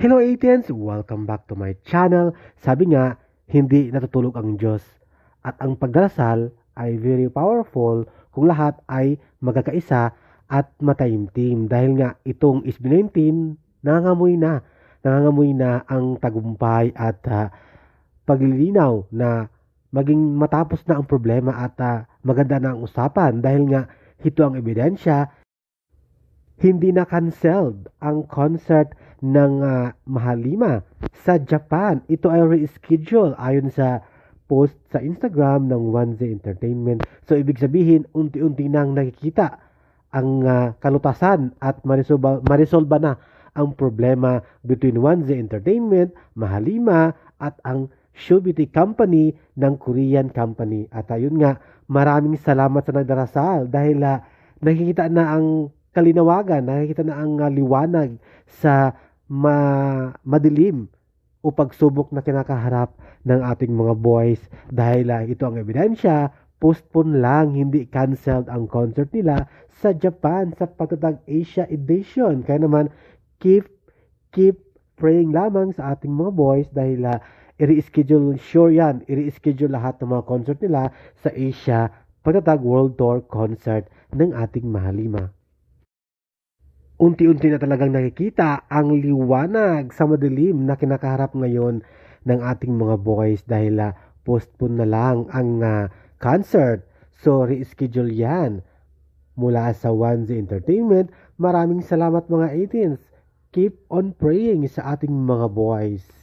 Hello Athens! Welcome back to my channel. Sabi nga, hindi natutulog ang Diyos. At ang pagdarasal ay very powerful kung lahat ay magkakaisa at matayimtim. Dahil nga itong SB19, nangangamoy na. Nangangamoy na ang tagumpay at uh, paglilinaw na maging matapos na ang problema at uh, maganda na ang usapan. Dahil nga ito ang ebidensya hindi na canceled ang concert ng uh, Mahalima sa Japan. Ito ay reschedule ayon sa post sa Instagram ng Wanze Entertainment. So ibig sabihin, unti-unti nang nakikita ang uh, kalutasan at marisolba, na ang problema between Wanze Entertainment, Mahalima at ang show beauty company ng Korean company. At ayun nga, maraming salamat sa nagdarasal dahil uh, nakikita na ang kalinawagan, nakikita na ang uh, liwanag sa ma- madilim o pagsubok na kinakaharap ng ating mga boys. Dahil uh, ito ang ebidensya postpone lang, hindi canceled ang concert nila sa Japan sa pagtatag Asia Edition. Kaya naman, keep, keep praying lamang sa ating mga boys dahil uh, i-reschedule, sure yan, i-reschedule lahat ng mga concert nila sa Asia pagtatag World Tour concert ng ating Mahalima unti-unti na talagang nakikita ang liwanag sa madilim na kinakaharap ngayon ng ating mga boys dahil uh, postpone na lang ang uh, concert. So, reschedule yan mula sa Wanzi Entertainment. Maraming salamat mga 18s. Keep on praying sa ating mga boys.